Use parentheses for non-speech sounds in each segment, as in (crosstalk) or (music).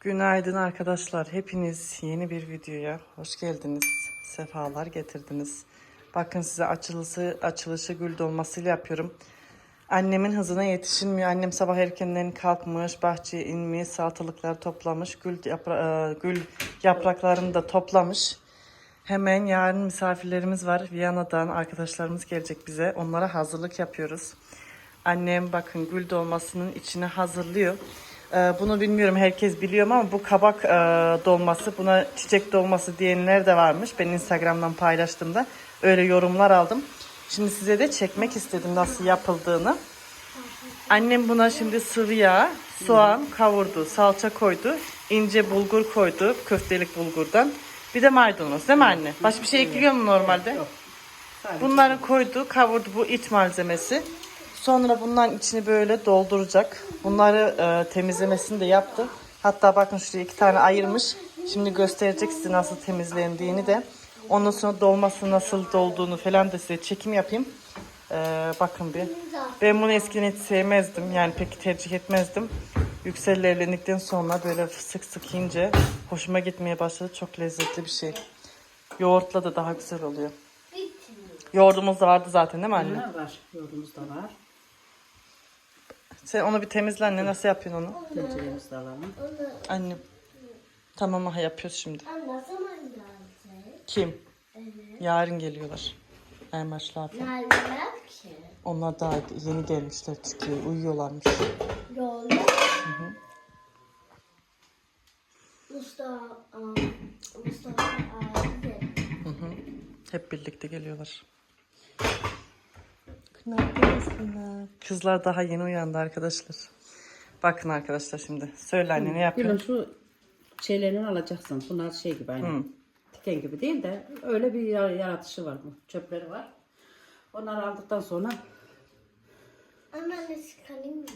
Günaydın arkadaşlar. Hepiniz yeni bir videoya hoş geldiniz. Sefalar getirdiniz. Bakın size açılışı, açılışı gül dolmasıyla yapıyorum. Annemin hızına yetişilmiyor. Annem sabah erkenden kalkmış, bahçeye inmiş, salatalıklar toplamış, gül, yapra- e, gül yapraklarını da toplamış. Hemen yarın misafirlerimiz var. Viyana'dan arkadaşlarımız gelecek bize. Onlara hazırlık yapıyoruz. Annem bakın gül dolmasının içine hazırlıyor. Ee, bunu bilmiyorum herkes biliyor mu ama bu kabak e, dolması, buna çiçek dolması diyenler de varmış. Ben Instagram'dan paylaştığımda öyle yorumlar aldım. Şimdi size de çekmek istedim nasıl yapıldığını. Annem buna şimdi sıvı yağ, soğan kavurdu, salça koydu, ince bulgur koydu, köftelik bulgurdan. Bir de maydanoz değil mi anne? Başka bir şey ekliyor mu normalde? Bunları koydu, kavurdu bu iç malzemesi. Sonra bunların içini böyle dolduracak. Bunları e, temizlemesini de yaptı. Hatta bakın şuraya iki tane ayırmış. Şimdi gösterecek size nasıl temizlendiğini de. Ondan sonra dolması nasıl dolduğunu falan da size çekim yapayım. E, bakın bir. Ben bunu eskiden hiç sevmezdim. Yani pek tercih etmezdim. Yüksel'le evlendikten sonra böyle sık sık yiyince hoşuma gitmeye başladı. Çok lezzetli bir şey. Yoğurtla da daha güzel oluyor. Yoğurdumuz da vardı zaten değil mi anne? ne var? Yoğurdumuz da var. Sen onu bir temizle anne. Nasıl yapıyorsun onu? Tenceremizi de alalım. Annem. Tamam aha yapıyoruz şimdi. Ne zaman gelecek? Kim? Yarın geliyorlar. Ermaçlar falan. Neredeler ki? Onlar daha yeni gelmişler Türkiye'ye. Uyuyorlarmış. Yolda. Mustafa, Mustafa abi. Hep birlikte geliyorlar. Günaydın. Kızlar daha yeni uyandı arkadaşlar. Bakın arkadaşlar şimdi. Söyle anne ne Gülüm yapıyorsun? şu şeylerini alacaksın. Bunlar şey gibi aynı. Tiken gibi değil de öyle bir yar- yaratışı var bu. Çöpleri var. Onları aldıktan sonra Ama ne çıkarayım mı?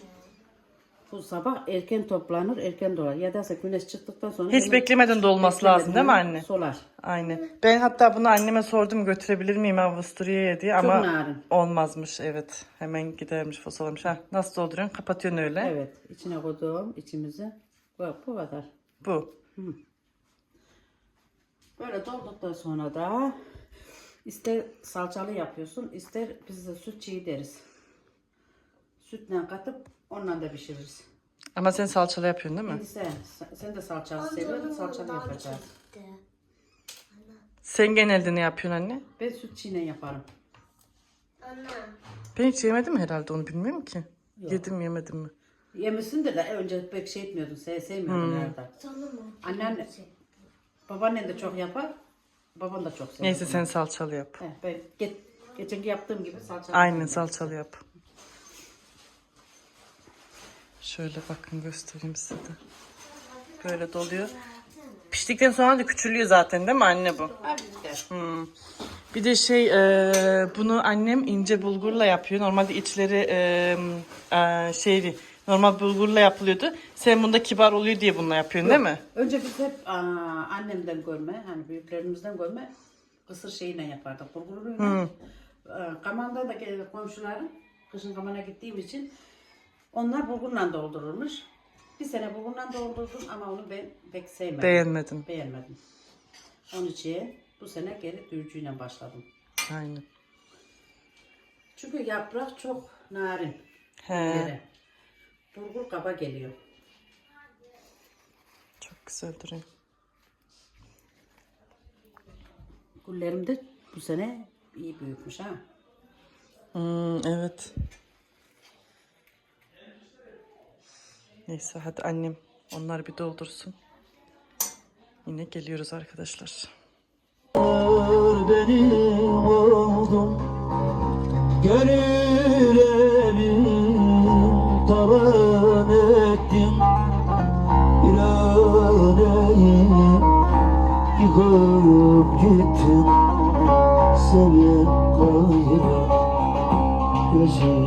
Bu sabah erken toplanır, erken dolar. Ya da güneş çıktıktan sonra Hiç beklemeden dolması lazım değil mi anne? Solar. Aynen. Ben hatta bunu anneme sordum götürebilir miyim Avusturya'ya diye ama narin. olmazmış evet. Hemen gidermiş fosalamış. Ha, nasıl dolduruyorsun? Kapatıyorsun öyle. Evet. içine koyduğum içimizi. Bu, bu kadar. Bu. Böyle dolduktan sonra da ister salçalı yapıyorsun, ister biz de süt çiğ deriz. Sütle katıp onunla da pişiririz. Ama sen salçalı yapıyorsun değil mi? Şimdi sen, sen de salçalı seviyorsun, salçalı yapacağız. Sen genelde ne yapıyorsun anne? Ben süt çiğne yaparım. Anne. Ben hiç yemedim herhalde onu bilmiyorum ki. Yedim yemedim mi? Yemişsin de, de önce pek şey etmiyordun, sev, sevmiyordun herhalde. Sana mı? Annen, babaannen de çok yapar, baban da çok sever. Neyse sen salçalı yap. He, ben ge geçenki yaptığım gibi salçalı. Aynen salçalı yap. Şöyle bakın göstereyim size de. Böyle doluyor. Piştikten sonra da küçülüyor zaten değil mi anne bu? Hmm. Bir de şey e, bunu annem ince bulgurla yapıyor. Normalde içleri e, e, şeydi normal bulgurla yapılıyordu. Sen bunda kibar oluyor diye bununla yapıyorsun değil mi? Önce biz hep aa, annemden görme, hani büyüklerimizden görme kısır şeyle yapardık, bulguruyla. Aa, Kamanda da gelen komşularım, kışın kamana gittiğim için onlar bulgurla doldurulmuş. Bir sene bulgurla doldurdum ama onu ben pek sevmedim. Beğenmedim. Beğenmedim. Onun için bu sene geri düğücüyle başladım. Aynen. Çünkü yaprak çok narin. He, Yere. Bulgur kaba geliyor. çok güzel duruyor. Güllerim de bu sene iyi büyükmüş ha. Hmm, evet. Neyse hadi annem onları bir doldursun. Yine geliyoruz arkadaşlar. benim oldum Gönül evim talan ettin İlaneyi yıkıp gittin Seven gayrı gözüm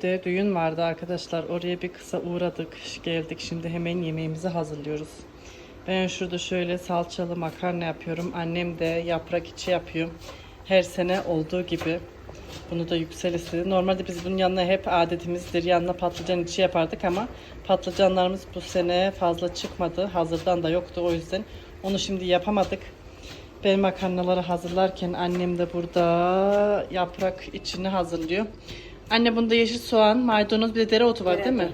Köyde düğün vardı arkadaşlar. Oraya bir kısa uğradık. Geldik. Şimdi hemen yemeğimizi hazırlıyoruz. Ben şurada şöyle salçalı makarna yapıyorum. Annem de yaprak içi yapıyor. Her sene olduğu gibi. Bunu da Yüksel. Normalde biz bunun yanına hep adetimizdir. Yanına patlıcan içi yapardık ama patlıcanlarımız bu sene fazla çıkmadı. Hazırdan da yoktu o yüzden. Onu şimdi yapamadık. Ben makarnaları hazırlarken annem de burada yaprak içini hazırlıyor. Anne bunda yeşil soğan, maydanoz bir de dereotu var değil mi?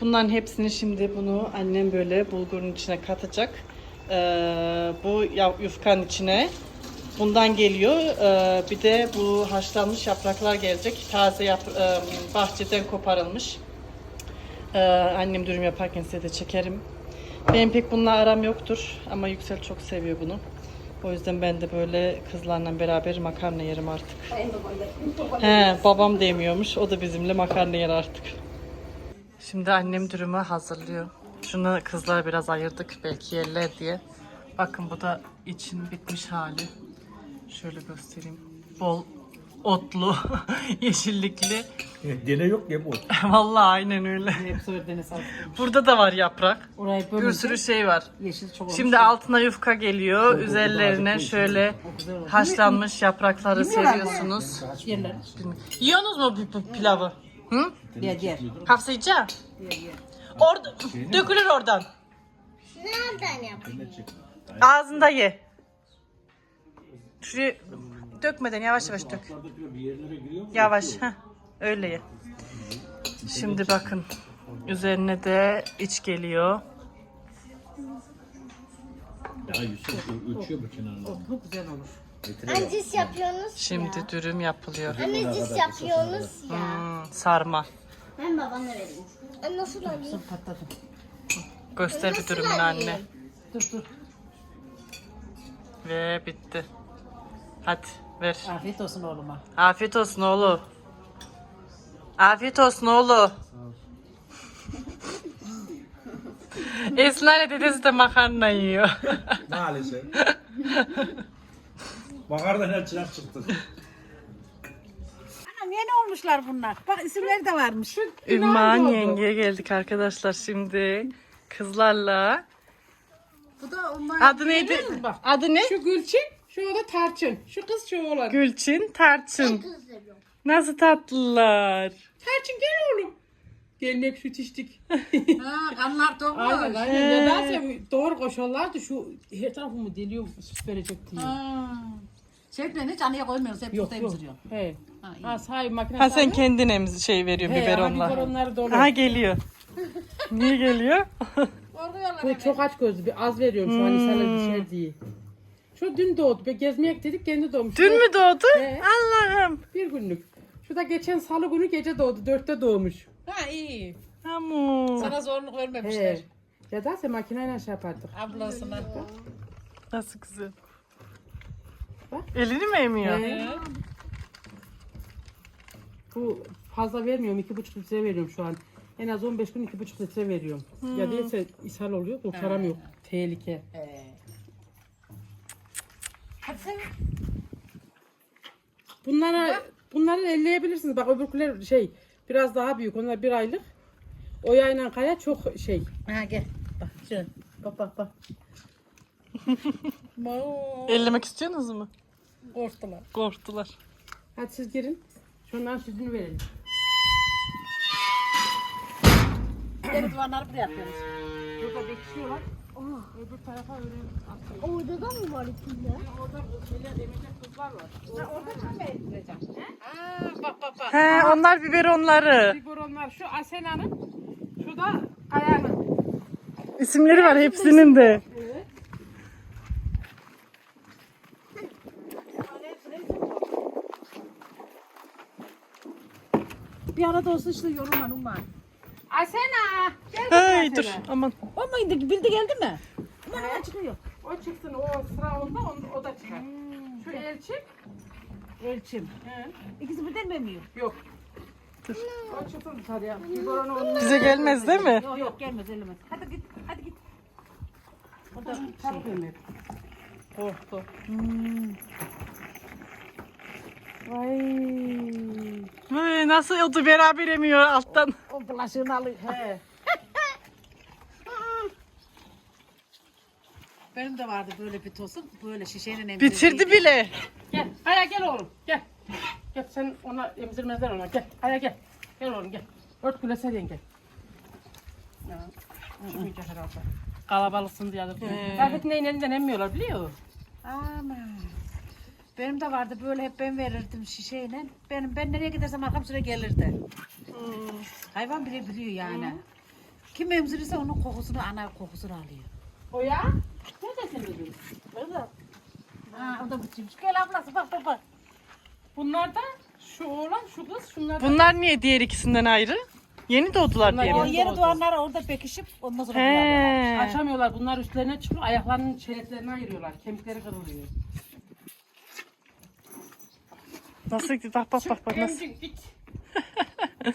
Bunların hepsini şimdi bunu annem böyle bulgurun içine katacak. Ee, bu yufkanın içine bundan geliyor. Ee, bir de bu haşlanmış yapraklar gelecek. Taze yap e, bahçeden koparılmış. Ee, annem dürüm yaparken size de çekerim. Benim pek bununla aram yoktur ama Yüksel çok seviyor bunu. O yüzden ben de böyle kızlarla beraber makarna yerim artık. He, babam demiyormuş. O da bizimle makarna yer artık. Şimdi annem dürümü hazırlıyor. Şunu kızlara biraz ayırdık belki yerler diye. Bakın bu da için bitmiş hali. Şöyle göstereyim. Bol otlu, (laughs) yeşillikli. Dene yok ya bu. (laughs) Vallahi aynen öyle. Hepsi ördeniz Burada da var yaprak. Orayı Bir bölünce sürü şey var. yeşil çok olmuş. Şimdi altına yufka geliyor. Üzerlerine şöyle haşlanmış yaprakları seriyorsunuz. yerler. Yiyorsunuz mu bu, bu pilavı? Hı? Diğer diğer. Hafsa yiyecek? Orada, dökülür oradan. Nereden yapayım? Ağzında ye. Şuraya dökmeden yavaş yavaş dök. Yavaş. Heh, öyle ye. Şimdi bakın. Üzerine de iç geliyor. Ya Yusuf ölçüyor bu kenarına. Bu güzel olur. Siz yapıyorsunuz Şimdi ya. dürüm yapılıyor. Anne yapıyorsunuz ya. Hmm, sarma. Ben babana vereyim. Anne nasıl alayım? Patladı. Göster bir Nasıl dürümünü alayım? anne. Dur dur. Ve bitti. Hadi ver. Afiyet olsun oğluma. Afiyet olsun oğlu. Afiyet olsun oğlu. (laughs) Esna ile dedesi de makarna yiyor. Maalesef. (laughs) Her çırak çıktı. Anam yeni olmuşlar bunlar. Bak isimleri de varmış. Ümman yengeye geldik arkadaşlar şimdi. Kızlarla. Bu da onlar. Adı neydi? Bak. Adı ne? Şu Gülçin, şu da Tarçın. Şu kız şu oğlan. Gülçin, Tarçın. Nasıl tatlılar. Tarçın gel oğlum. Gelin hep süt içtik. (laughs) Ha, kanlar tok aynen aynen. Nedense doğru koşuyorlardı şu her tarafımı deliyor süt verecek diye. Şefle hiç anaya koymuyoruz. Hep Yok emziriyor. He. Ha, iyi. Ha sahibi makine Ha sen sahibi. kendine mi şey veriyorsun He, biberonla? biberonları dolu. Aha geliyor. (laughs) Niye geliyor? Bu çok aç gözlü. Bir az veriyorum şu an insanlar bir şey diye. Şu dün doğdu. Bir gezmeye dedik kendi doğmuş. Dün mü doğdu? He. Allah'ım. Bir günlük. Şu da geçen salı günü gece doğdu. Dörtte doğmuş. Ha iyi. Amu. Sana zorluk vermemişler. He. Ya da sen makineyle şey yapardık. Ablasına. Nasıl güzel. Bak. Elini mi emiyor? He. Bu fazla vermiyorum. iki buçuk litre veriyorum şu an. En az 15 gün 2,5 litre veriyorum. Ya değilse ishal oluyor, kurtaramıyor. Tehlike. Hadi Bunlara bunları elleyebilirsiniz. Bak öbürküler şey biraz daha büyük. Onlar bir aylık. O yayla kaya çok şey. Ha gel. Bak şöyle. Bak bak bak. (laughs) Ellemek istiyorsunuz mu? Korktular. Korktular. Hadi siz girin. Şundan sütünü verelim. Geri duvarları buraya atıyoruz. Burada bekliyorlar. Öbür tarafa öyle atıyor. Orada da mı var içinde? Orada şeyler emecek kızlar var. Aa, bak bak bak. He onlar biberonları. Biberonlar şu Asena'nın, şu da Aya'nın. İsimleri var hepsinin de. Bir arada olsun işte yorulman umman. Asena! Gel Hey dur aman. O muydu? Bildi geldi mi? Umman umman çıkıyor. O çıksın, o sıra onda, o, o da çıkar. Şu elçi, Elçim. he, İkisi birden mi emiyor? yok. O çıksın dışarıya. Biberonu onun Bize gelmez değil mi? Yok yok gelmez ellemez. Hadi git hadi git. O da emer. Korktu. Ay. Vay, nasıl oldu beraber emiyor alttan. o bulaşığını alıyor. He. (laughs) Benim de vardı böyle bir tosum. Böyle şişeyle emzirdiğim. Bitirdi bile. Gel, Aya gel oğlum, gel. Gel sen ona emzirmezler ona, gel. Aya gel. Gel oğlum gel. Ört güle seryen gel. Ya, çıkmayacak herhalde. Kalabalıksın diye. Rafet'in elinden emmiyorlar biliyor musun? Aman. Benim de vardı böyle hep ben verirdim şişeyle. Benim ben nereye gidersem arkam sıra gelirdi. Hayvan bile biliyor yani. Kim emzirirse onun kokusunu, ana kokusunu alıyor. O ya? Neredesin dedim. Burada. Ha, o da biçimmiş. Gel ablası bak bak bak. Bunlar da şu oğlan, şu kız, şunlar da Bunlar niye diğer ikisinden ayrı? Yeni doğdular Bunlar diye mi? yeni- yeri doğdu. duvarlar orada pekişip ondan sonra. He. açamıyorlar. Bunlar üstlerine çıkıyor, ayaklarının çeneklerini ayırıyorlar. Kemikleri kırılıyor. Nasıl bak bak bak bak nasıl. Git. (laughs)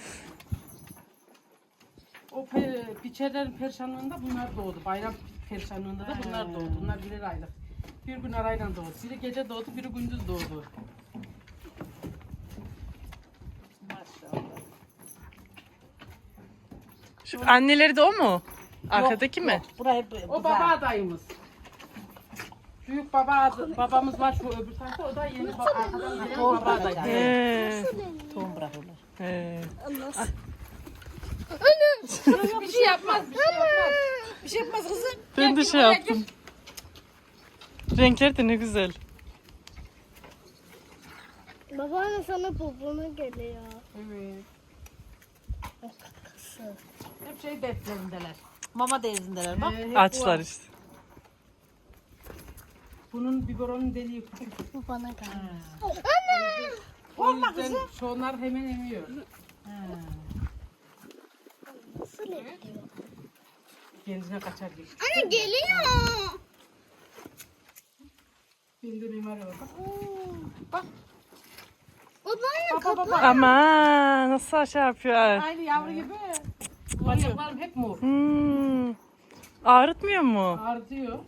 o pe, biçerlerin perşanlığında bunlar doğdu. Bayram perşanlığında da bunlar doğdu. Bunlar birer aylık. Bir gün arayla doğdu. Biri gece doğdu, biri gündüz doğdu. Şu anneleri de o mu? Arkadaki Yok, mi? yok. Burayı O baba adayımız. Büyük baba adı, babamız var şu öbür tarafta. O da yeni ba arkadan gelen baba adayı. He. tohum bırakırlar. He. Bir şey yapmaz, bir şey yapmaz. Bir şey yapmaz kızım. Ben de şey yaptım. Renkleri de ne güzel. Babaanne sana popona geliyor. Evet. Hep şey deflerindeler. Mama dezindeler bak. Ee, hep Açlar işte. Bunun biberonun deliği küçük. Babana geliyor. O yüzden şunlar hemen emiyor. Nasıl ediyor? Kendine kaçar gibi. Anne geliyor. De mimar orada. Babaanne kapat. Ama nasıl şey yapıyor? Aynı yavru gibi. Bacaklarım hep mor. Hmm. Ağrıtmıyor mu? Ağrıyor.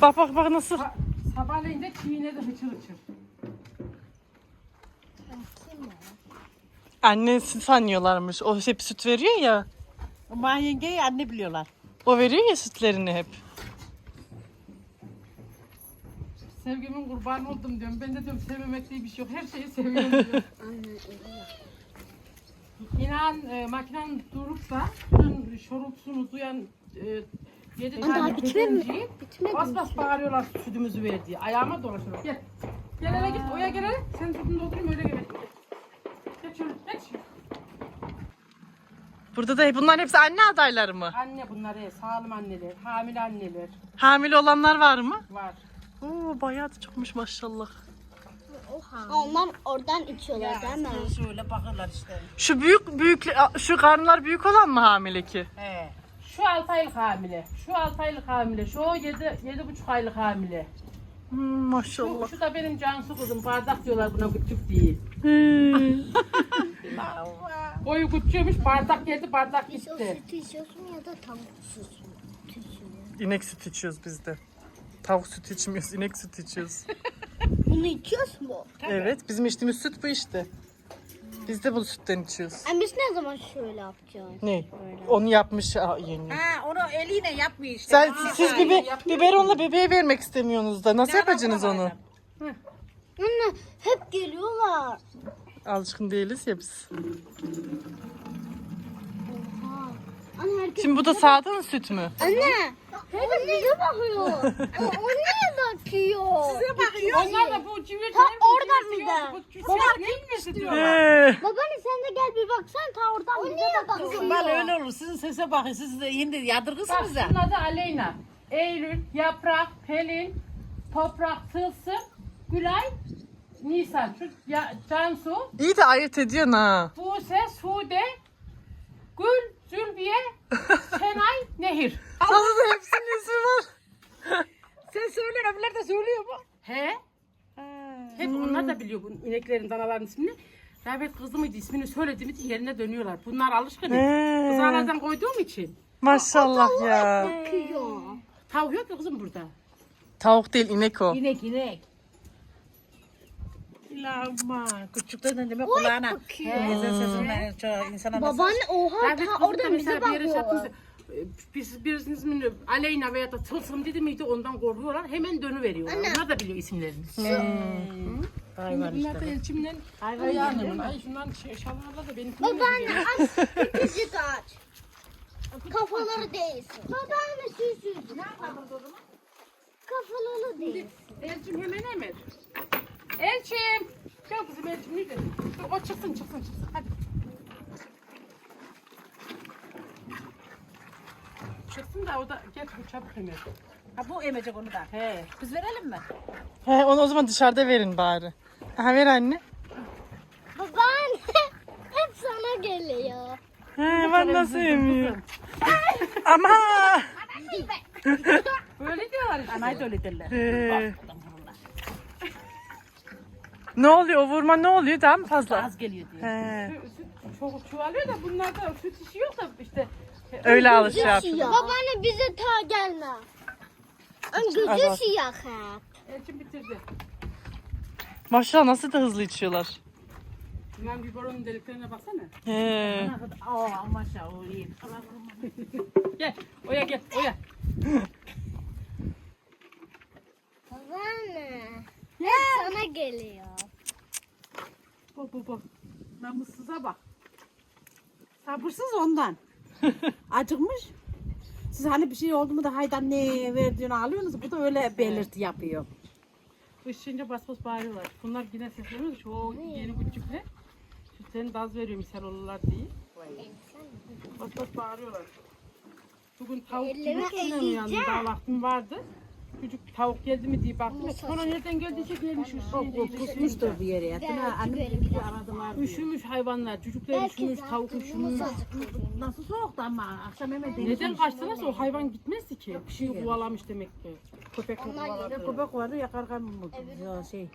Bak bak bak nasıl. Ha, sabahleyin de çiğnedi hıçır hıçır. Annesi sanıyorlarmış. O hep süt veriyor ya. Aman yengeyi anne biliyorlar. O veriyor ya sütlerini hep. Sevgimin kurbanı oldum diyorum. Ben de diyorum sevmemek diye bir şey yok. Her şeyi seviyorum diyorum. (laughs) İnan e, makinen durup da şunun şorultusunu duyan e, yedi tane köpenciyi bas bas bağırıyorlar sütümüzü ver diye. Ayağıma dolaşıyor. Gel. Gel eve git. Oya gel eve. Sen sütünü doldurayım öyle gel. Geç şöyle. Geç. Burada da bunların hepsi anne adayları mı? Anne bunlar hep sağlam anneler, hamile anneler Hamile olanlar var mı? var. Oo bayağı da çokmuş maşallah. Onlar oradan içiyorlar değil mi? Şöyle bakırlar işte. Şu büyük büyük şu karnlar büyük olan mı hamile ki? He. Şu 6 aylık hamile, şu 6 aylık hamile, şu 7 yedi buçuk aylık hamile. Hmm, Şu, maşallah. şu da benim Cansu kızım. Bardak diyorlar buna küçük değil. He. (laughs) Boyu küçüğümüş bardak geldi bardak Biz o gitti. sütü içiyorsun ya da tavuk sütü. İnek sütü içiyoruz biz de. Tavuk sütü içmiyoruz, inek sütü içiyoruz. Bunu içiyoruz mu? evet, bizim içtiğimiz süt bu işte. Biz de bu sütten içiyoruz. Yani biz ne zaman şöyle yapacağız? Ne? Onu yapmış aa, yenge. Ha onu eliyle yapmıyor işte. Sen, siz biber, biberonla bebeğe vermek istemiyorsunuz da. Nasıl yapacaksınız onu? Anne hep geliyorlar. Alışkın değiliz ya biz. Anne herkes... Şimdi bu da sağdan süt mü? Anne! Herkes bize bakıyor. o, niye bakıyor? Size bakıyor. Onlar da bu civil Ta oradan bir de. Baba ne bilmesi diyorlar. Ee, Babaanne sen de gel bir baksan ta oradan bize bakıyor. Bal öyle olur. Sizin sese bakın. Siz de şimdi Bak yadırgısınız ya. şunun adı Aleyna. Eylül, Yaprak, Pelin, Toprak, Tılsım, Gülay, Nisan. Şu ya, Cansu, iyi de ayırt ediyorsun ha. Buse, Sude, Gül, Zülbiye, Senay, Nehir. Nasıl da hepsinin ismi var? Sen söyle öbürler de söylüyor mu? He? Hep onlar da biliyor bu ineklerin, danaların ismini. Rahmet kızı mıydı ismini söylediğim için yerine dönüyorlar. Bunlar alışkın. He. Kızlardan koyduğum için. Maşallah ya. Bakıyor. Tavuk yok mu kızım burada? Tavuk değil inek o. İnek inek. İlahımma. Küçükten demek kulağına. sen sesinden çok insana nasıl? Babaanne oha Rahmet ta oradan bize bakıyor. çarptığında, e, biz birisinin ismini Aleyna veya da Tılsım dedi miydi ondan korkuyorlar. Hemen dönüveriyorlar. Onlar da biliyor isimlerini. Hayvan Bunlar işte. da elçimden ayağının. Ay şundan şey, şalvarlar da benim. Babaanne aç. Küçücük aç. Kafaları değilsin. Babaanne süsüz. Ne yapalım o zaman? Kafaları değil. Elçim hemen hemen. Elçim. Gel kızım Elçim ne dedin? Dur, O çıksın çıksın çıksın. Hadi. Çıksın da o da gel bu çabuk hemen. Ha bu emecek onu da. He. Biz verelim mi? He, onu o zaman dışarıda verin bari. Ha ver anne. Babaanne (laughs) hep sana geliyor. He, ben nasıl yemiyorum? Ama. Böyle diyorlar işte. Da öyle derler. He. Ne oluyor? O vurma ne oluyor? Daha mı fazla? Az geliyor diye. He. Süt çok çoğalıyor da bunlarda süt işi yok da işte. Öyle alış yapıyor. Babaanne bize ta gelme. Ön gözü siyah hep. Elçim bitirdi. Maşallah nasıl da hızlı içiyorlar. Bunların biberonun deliklerine baksana. He. Aa maşallah o iyi. (laughs) Gel. Oya gel. Oya. Babaanne. Sana geliyor. Bak bak bak. Namussuza bak. Sabırsız ondan. (laughs) Acıkmış. Siz hani bir şey oldu mu da haydan ne verdiğini alıyorsunuz. Bu da öyle belirti yapıyor. Işınca bas bas bağırıyorlar. Bunlar yine sesleniyor. Şu yeni küçükler. Sütlerini de az veriyor misal olurlar diye. Bas bas bağırıyorlar. Bugün tavuk gibi uyandım. ezeceğim. Daha vaktim vardı. Çocuk tavuk geldi mi diye baktım. Sonra nereden geldiyse gelmiş üstüne. Kusmuştur bir yere yatına. Annem dedi aradılar. diyor. Üşümüş hayvanlar. Çocuklar üşümüş, tavuk üşümüş. Nasıl soğuktu ama akşam hemen deniz. Neden kaçtılarsa o hayvan gitmezdi ki. Bir şey kovalamış demek ki. Köpek kovaladı? köpek vardı ya kargan mı? Ya şey.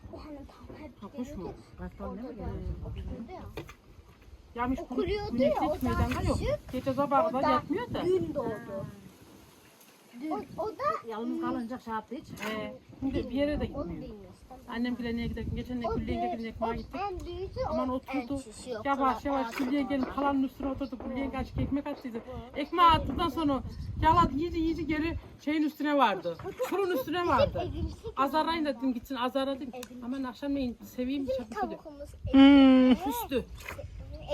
Kuş mu? Kartal ne mi? Yamış Okuruyordu güneşte ya, o daha yok. küçük. Gece sabaha kadar yatmıyor da. Gün doğdu. O, o da Yalnız kalınca şey yaptı hiç. Ee, şimdi bir yere de onu gitmiyor. Annem kliniğe giderken geçen de O külliye büyük, gelin o ekmeğe gittik. en büyüğü Aman o en oturdu. şişi yok. Yavaş yavaş külliye gelin kalanın üstüne oturdu. Külliye kaçık ekmek attıydı. Ekmeği attıktan sonra yaladı iyice iyice geri şeyin üstüne vardı. Çurun üstüne vardı. Azarlayın dedim gitsin azarladım. Aman akşamleyin seveyim çabuk dedi. Tavukumuz Hmm. Küstü.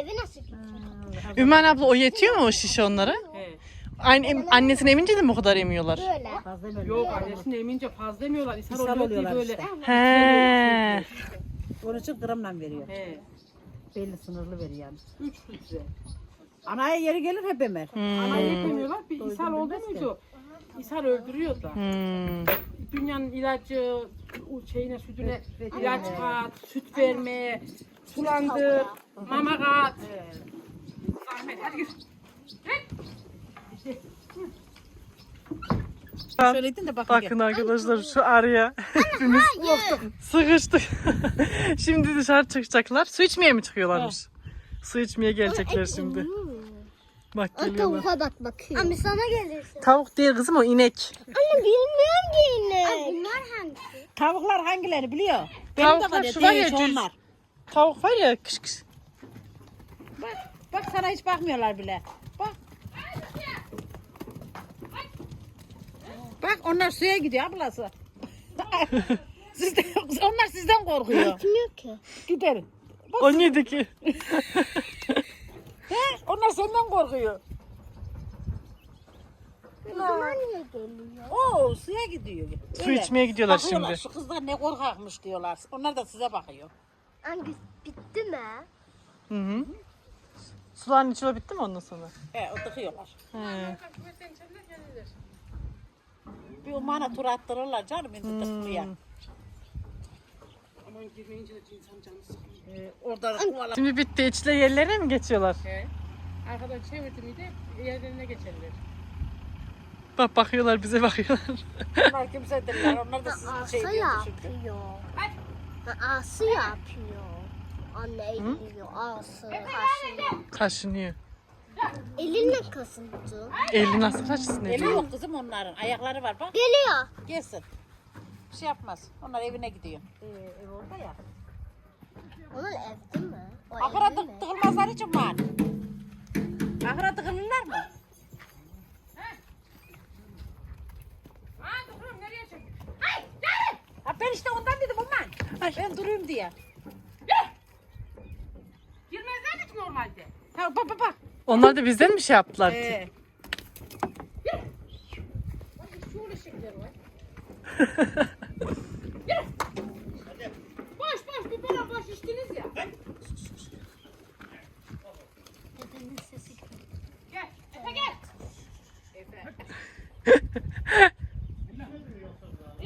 evi nasıl gidecek? Ümen abla o yetiyor mu o şişe onlara? Em- annesini emince de mi bu kadar emiyorlar? Böyle. Fazla böyle. Yok annesini emince fazla demiyorlar. İshal İshal oluyor diye oluyorlar böyle. işte. He. Onun için gramla veriyor. He. Belli sınırlı veriyor yani. Üç litre. Anaya yeri gelir hep emer. Ana yetemiyorlar. Bir ishal oldu muydu? İshal öldürüyor da. Hmm. Dünyanın ilacı, o şeyine sütüne ilaç kat, süt verme, sulandır, mama kat. Ahmet hadi git. Söyledin de bakın. Bakın arkadaşlar şu araya hepimiz sıkıştık. (laughs) Şimdi dışarı çıkacaklar. Su içmeye mi çıkıyorlarmış? Su içmeye gelecekler şimdi. Bak geliyorlar. Tavuğa bak bakayım. Anne sana gelirsin. Tavuk değil kızım o inek. Anne bilmiyorum ki yine. Ay, bunlar hangisi? Tavuklar hangileri biliyor? Benim de Tavuklar var ya şu var ya değiş düz. onlar. Tavuk var ya kış kış. Bak, bak sana hiç bakmıyorlar bile. Bak. Bak onlar suya gidiyor ablası. (laughs) sizden, onlar sizden korkuyor. Bilmiyorum ki. Giderim. O neydi ki? (laughs) He? Onlar senden korkuyor. O zaman niye geliyor? Oo suya gidiyor. Su içmeye gidiyorlar Bakıyorlar, şimdi. Şu kızlar ne korkakmış diyorlar. Onlar da size bakıyor. Anne bitti mi? Hı hı. Suların içi bitti mi ondan sonra? He o tıkıyorlar. He. Bir umana tur attırırlar canım indi tıklıya. Aman girmeyince de insan canı sıkılıyor. Ee, orada kovalar. Şimdi bitti. İçle yerlerine mi geçiyorlar? He. Arkadan çevirdi miydi yerlerine geçerler. Bak bakıyorlar bize bakıyorlar. Onlar kimsedirler. Onlar da sizin şey diyor çünkü. yapıyor. Ası yapıyor. Anne eliyor. Ası kaşınıyor. Kaşınıyor. Elinle kasıntı. Eli nasıl kaşısın Eli yok kızım onların. Ayakları var bak. Geliyor. Gelsin. Bir şey yapmaz. Onlar evine gidiyor. Ee, ev orada ya. Onun evde mi? O Ahıra evde mi? tık, tıkılmazlar hiç var. Ahıra tıkılırlar mı? Ha ben işte ondan dedim aman. Ben durayım diye. Girmezlerdi ki normalde. Ha bak bak bak. Onlar da bizden mi şey yaptılar? Ee. Boş boş bir bana boş içtiniz ya. Dedemin sesi Gel Efe gel.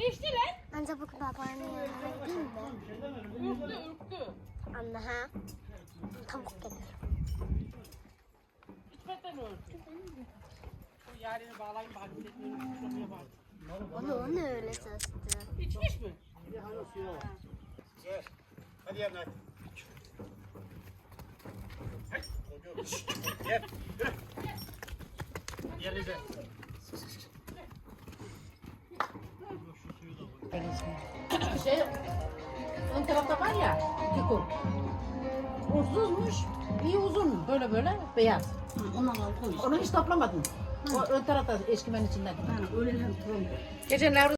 İçti lan. Anca bu babaanne yanına değil mi? Ürktü ürktü. Anne ha? Tavuk gelir. İçmekten öldü. Bu yarını bağlayın bari. Şuraya bak. Onu onu öyle sesti. İçmiş mi? şey ön tarafta var ya diko. Ursuzmuş. İyi uzun böyle böyle beyaz. Ondan al koy. Onu hiç toplamadın. O ön tarafta eşkimenin içinden. Öyle hem Geçenler